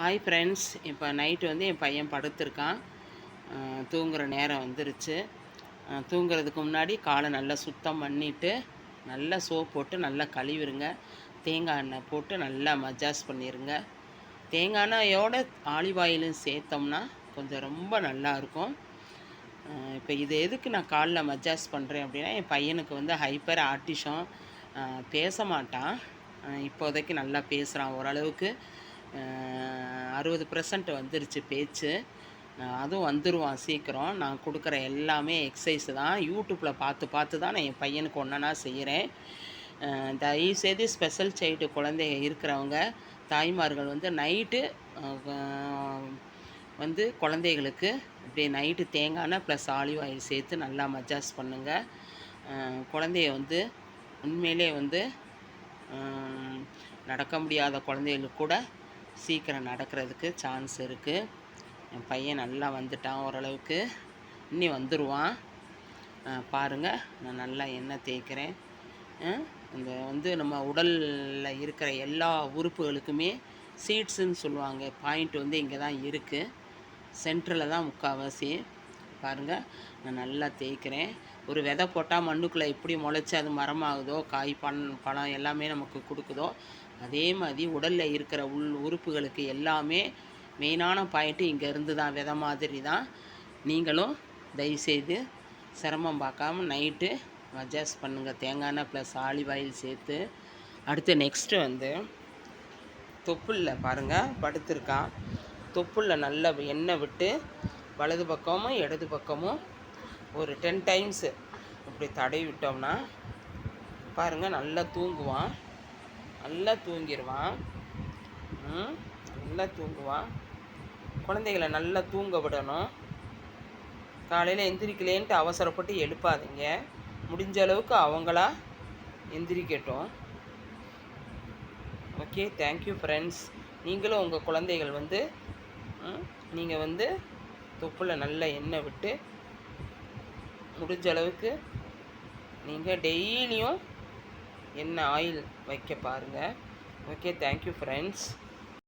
Hi friends இப்போ night வந்து என் பையன் படுத்திருக்கான். தூங்குகிற நேரம் வந்துருச்சு. தூங்குறதுக்கு முன்னாடி காலை நல்லா சுத்தம் பண்ணிவிட்டு நல்லா சோப் போட்டு நல்லா கழுவிடுங்க தேங்காய் எண்ணெய் போட்டு நல்லா மஜாஸ் பண்ணிடுங்க தேங்காய் எண்ணெயோட ஆலிவ் ஆயிலும் சேர்த்தோம்னா கொஞ்சம் ரொம்ப நல்லா இருக்கும். இப்போ இது எதுக்கு நான் காலில் மஜாஸ் பண்ணுறேன் அப்படின்னா என் பையனுக்கு வந்து ஹைப்பர் ஆர்டிஷம் பேச மாட்டான். இப்போதைக்கு நல்லா பேசுகிறான் ஓரளவுக்கு. அறுபது பர்சன்ட் வந்துருச்சு பேச்சு. அதுவும் வந்துடுவான் சீக்கிரம். நான் கொடுக்குற எல்லாமே எக்ஸசைஸ் தான். யூடியூப்பில் பார்த்து பார்த்து தான் நான் என் பையனுக்கு ஒன்றா செய்கிறேன் தயவுசெய்து ஸ்பெஷல் சைல்டு குழந்தை இருக்கிறவங்க தாய்மார்கள் வந்து நைட்டு வந்து குழந்தைகளுக்கு இப்படியே நைட்டு தேங்காய் ப்ளஸ் ஆலிவ் ஆயில் சேர்த்து நல்லா மஜாஸ் பண்ணுங்கள் குழந்தைய வந்து உண்மையிலே வந்து நடக்க முடியாத குழந்தைகளுக்கு கூட சீக்கிரம் நடக்கிறதுக்கு சான்ஸ் இருக்குது என் பையன் நல்லா வந்துட்டான் ஓரளவுக்கு. இன்னி வந்துடுவான் பாருங்கள் நான் நல்லா எண்ணெய் தேய்க்கிறேன். இந்த வந்து நம்ம உடலில் இருக்கிற எல்லா உறுப்புகளுக்குமே சீட்ஸுன்னு சொல்லுவாங்க. பாயிண்ட் வந்து இங்கே தான் இருக்குது சென்டரில் தான் முக்கால்வாசி பாருங்கள் நான் நல்லா தேய்க்கிறேன். ஒரு விதை போட்டால் மண்ணுக்குள்ளே எப்படி முளைச்சி அது மரமாகுதோ காய் பண் பழம் எல்லாமே நமக்கு கொடுக்குதோ அதே மாதிரி உடலில் இருக்கிற உள் உறுப்புகளுக்கு எல்லாமே மெயினான பாயிண்ட்டு இங்கேருந்து தான் விதை மாதிரி தான் நீங்களும் தயவுசெய்து சிரமம் பார்க்காம நைட்டு மஜாஸ் பண்ணுங்கள் தேங்காய் எண்ணெய் ப்ளஸ் ஆலிவ் ஆயில் சேர்த்து. அடுத்து நெக்ஸ்ட்டு வந்து தொப்புளில் பாருங்கள் படுத்திருக்கான் தொப்புளில் நல்ல எண்ணெய் விட்டு வலது பக்கமும் இடது பக்கமும் ஒரு டென் டைம்ஸு இப்படி தடவி விட்டோம்னா பாருங்கள் நல்லா தூங்குவான். நல்லா தூங்கிடுவான் ம், நல்லா தூங்குவான். குழந்தைகளை நல்லா தூங்க விடணும். காலையில் எந்திரிக்கலேன்ட்டு அவசரப்பட்டு எழுப்பாதீங்க. முடிஞ்ச அளவுக்கு அவங்களா எந்திரிக்கட்டும். ஓகே தேங்க்யூ ஃப்ரெண்ட்ஸ் நீங்களும் உங்கள் குழந்தைகள் வந்து நீங்கள் வந்து தொப்புல நல்ல எண்ணெய் விட்டு முடிஞ்ச அளவுக்கு நீங்கள் டெய்லியும் என்ன ஆயில் வைக்க பாருங்கள் ஓகே தேங்க்யூ ஃப்ரெண்ட்ஸ்